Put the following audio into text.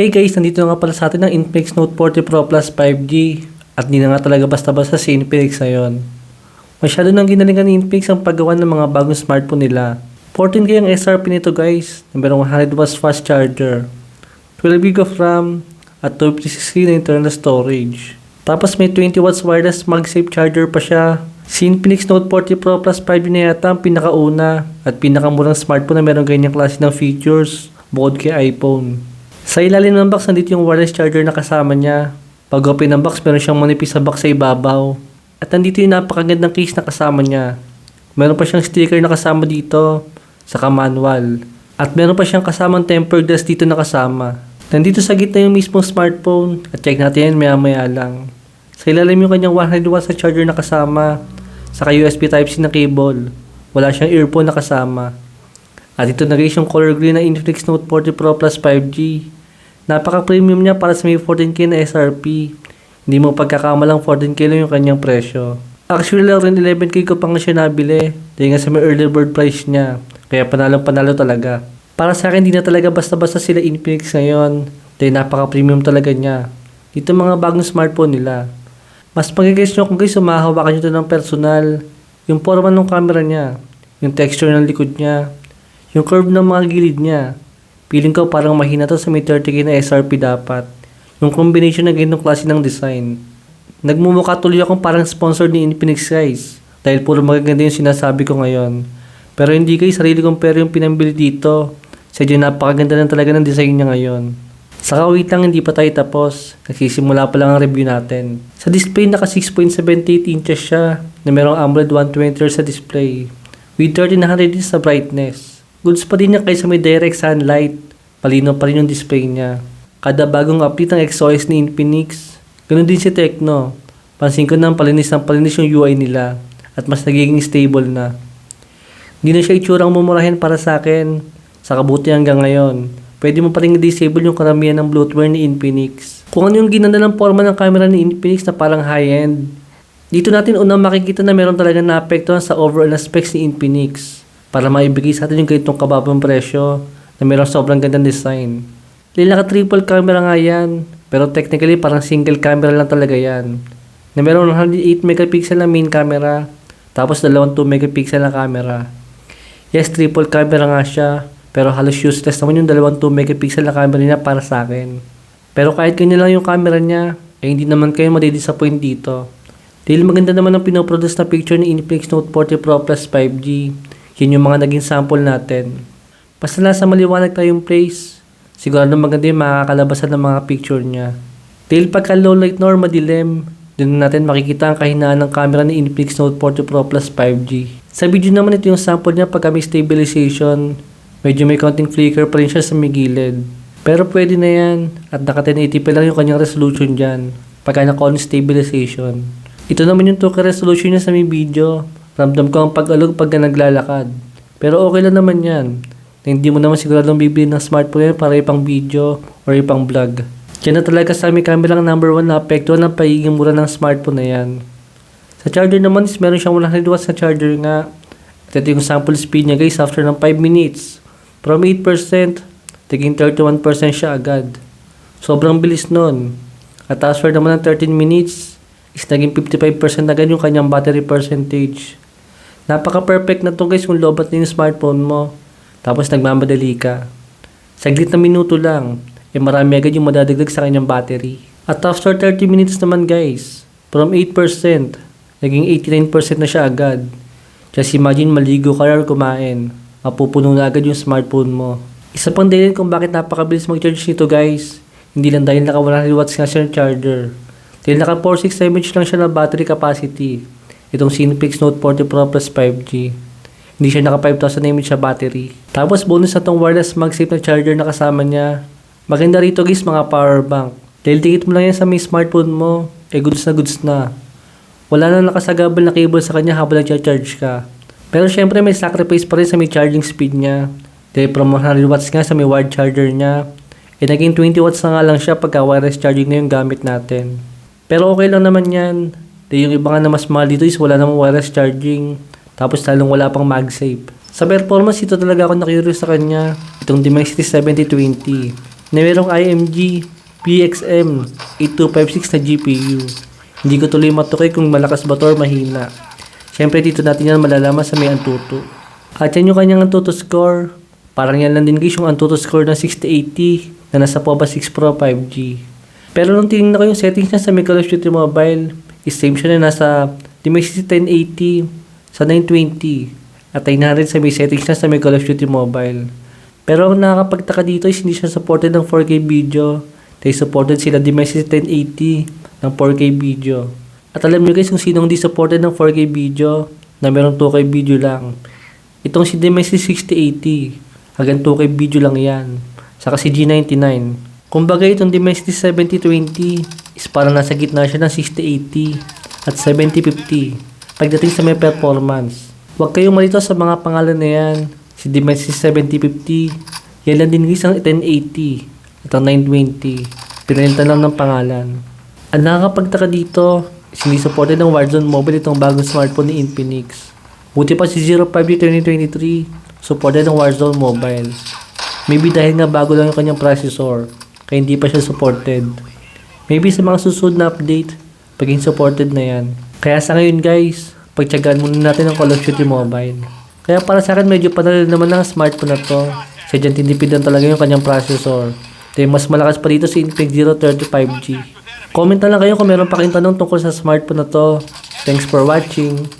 Hey guys, nandito na nga pala sa atin ang Infinix Note 40 Pro Plus 5G at di na nga talaga basta-basta si Infinix ngayon. Masyado nang ginalingan ni Infinix ang paggawa ng mga bagong smartphone nila. 14K ang SRP nito guys, merong 100 watts fast charger, 12GB of RAM, at 256GB na internal storage. Tapos may 20 watts wireless MagSafe charger pa siya. Si Infinix Note 40 Pro Plus 5G na yata ang pinakauna at pinakamurang smartphone na merong ganyang klase ng features bukod kay iPhone. Sa ilalim ng box, nandito yung wireless charger na kasama niya. Pag open ng box, meron siyang manipis na box sa ibabaw. At nandito yung napakagandang case na kasama niya. Meron pa siyang sticker na kasama dito, saka manual. At meron pa siyang kasamang tempered glass dito na kasama. Nandito sa gitna yung mismong smartphone at check natin yan maya maya lang. Sa ilalim yung kanyang 100 watts na charger na kasama, saka USB Type-C na cable. Wala siyang earphone na kasama. At ito na guys yung color green na Infinix Note 40 Pro Plus 5G. Napaka-premium niya para sa may 14K na SRP. Hindi mo pagkakamalang 14K lang yung kanyang presyo. Actually rin 11K ko pa nga siya nabili. Dahil nga sa may early bird price niya. Kaya panalo panalo talaga. Para sa akin, di na talaga basta-basta sila Infinix ngayon. Dahil napaka-premium talaga niya. Dito mga bagong smartphone nila. Mas magigess nyo kung guys sumahawakan nyo ito ng personal. Yung forma ng camera niya. Yung texture ng likod niya. Yung curve ng mga gilid niya. Feeling ko parang mahina to sa may 30k na SRP dapat. Yung combination ng ganitong klase ng design. Nagmumukha tuloy akong parang sponsor ni Infinix guys. Dahil puro magaganda yung sinasabi ko ngayon. Pero hindi guys, sarili kong pera yung pinambili dito. Sadya napakaganda na talaga ng design niya ngayon. Saka wait lang, hindi pa tayo tapos. Nagsisimula pa lang ang review natin. Sa display, naka 6.78 inches siya na merong AMOLED 120 Hz sa display. With 1300 nits sa brightness. Goods pa din niya kaysa may direct sunlight. Palino pa rin yung display niya. Kada bagong update ng XOS ni Infinix, ganun din si Tecno. Pansin ko nang palinis ng palinis yung UI nila at mas nagiging stable na. Hindi na siya itsurang mumurahin para sa akin. Sa kabuti hanggang ngayon, pwede mo pa rin disable yung karamihan ng bloatware ni Infinix. Kung ano yung ginanda ng forma ng camera ni Infinix na parang high-end, dito natin unang makikita na meron talaga naapektuhan sa overall na specs ni Infinix para maibigay sa atin yung ganitong kababang presyo na meron sobrang gandang design. Lila ka triple camera nga yan, pero technically parang single camera lang talaga yan. Na meron 108 megapixel na main camera, tapos dalawang 2 megapixel na camera. Yes, triple camera nga siya, pero halos useless naman yung dalawang 2 megapixel na camera niya para sa akin. Pero kahit ganyan lang yung camera niya, eh hindi naman kayo madidisappoint dito. Dahil maganda naman ang pinoproduce na picture ni Infinix Note 40 Pro Plus 5G. Yun yung mga naging sample natin. Basta nasa maliwanag tayong place, sigurado maganda yung makakalabasan ng mga picture niya. Dahil pagka low light nor madilim, doon natin makikita ang kahinaan ng camera ni Infinix Note 40 Pro Plus 5G. Sa video naman ito yung sample niya pagka may stabilization, medyo may konting flicker pa rin siya sa may gilid. Pero pwede na yan at naka 1080p lang yung kanyang resolution dyan pagka naka-on stabilization. Ito naman yung 2K resolution niya sa may video. Ramdam ko ang pag-alog pagka naglalakad. Pero okay lang naman yan. Na hindi mo naman siguradong bibili ng smartphone para ipang video or ipang vlog. Yan na talaga sa aming camera ang number 1 na apekto ng pagiging mura ng smartphone na yan. Sa charger naman is meron siyang 100 watts na charger nga. At ito yung sample speed niya guys after ng 5 minutes. From 8%, tiging 31% siya agad. Sobrang bilis nun. At after naman ng 13 minutes, is naging 55% agad yung kanyang battery percentage. Napaka-perfect na to guys kung lobat na yung smartphone mo. Tapos nagmamadali ka. Saglit na minuto lang, eh marami agad yung madadagdag sa kanyang battery. At after 30 minutes naman guys, from 8%, naging 89% na siya agad. Just imagine maligo ka or kumain, mapupuno na agad yung smartphone mo. Isa pang dahilan kung bakit napakabilis mag-charge nito guys, hindi lang dahil naka 100 watts nga siya ng charger. Dahil naka 46 mAh lang siya na battery capacity. Itong Cinepix Note 40 Pro Plus 5G. Hindi siya naka 5,000 mAh siya battery. Tapos bonus na tong wireless MagSafe na charger na kasama niya. Maganda rito guys mga power bank. Dahil mo lang yan sa may smartphone mo, eh goods na goods na. Wala na nakasagabal na cable sa kanya habang nag-charge ka. Pero syempre may sacrifice pa rin sa may charging speed niya. Dahil from 100 watts nga sa may wired charger niya, eh naging 20 watts na nga lang siya pagka wireless charging na yung gamit natin. Pero okay lang naman yan. Dahil yung iba nga na mas mahal dito is wala namang wireless charging. Tapos talong wala pang MagSafe. Sa performance, ito talaga ako na-curious sa kanya. Itong Dimensity 7020. na mayroong IMG PXM 8256 na GPU. Hindi ko tuloy matukoy kung malakas ba to or mahina. Siyempre dito natin yan malalaman sa may Antutu. At yan yung kanyang Antutu score. Parang yan lang din guys yung Antutu score ng 6080 na nasa POBA 6 Pro 5G. Pero nung tinignan ko yung settings niya sa Call of Mobile, is same siya na nasa Dimensity 1080 sa 920 at 900 sa may settings niya sa may Call of Duty Mobile. Pero ang nakakapagtaka dito is hindi siya supported ng 4K video. Dahil supported sila Dimensity 1080 ng 4K video. At alam nyo guys kung sinong di supported ng 4K video na merong 2K video lang. Itong si Dimensity 6080 hanggang 2K video lang yan. Saka si G99. Kumbaga itong Dimensity 7020 is parang nasa gitna siya ng 6080 at 7050 pagdating sa may performance. Huwag kayong malito sa mga pangalan na yan. Si Dimensity 7050, yan lang din guys ang 1080 at ang 920. Pinalitan lang ng pangalan. Ang nakakapagtaka dito, is hindi ng Warzone Mobile itong bagong smartphone ni Infinix. Buti pa si 05 2023, supported ng Warzone Mobile. Maybe dahil nga bago lang yung kanyang processor, kaya hindi pa siya supported. Maybe sa mga susunod na update, paging supported na yan. Kaya sa ngayon guys, pagtyagaan muna natin ang Call of Duty Mobile. Kaya para sa akin medyo panalo naman ng smartphone na to. Sadya tinipid lang talaga yung kanyang processor. Dahil mas malakas pa dito si Infinix 035G. Comment na lang kayo kung meron pa kayong tanong tungkol sa smartphone na to. Thanks for watching.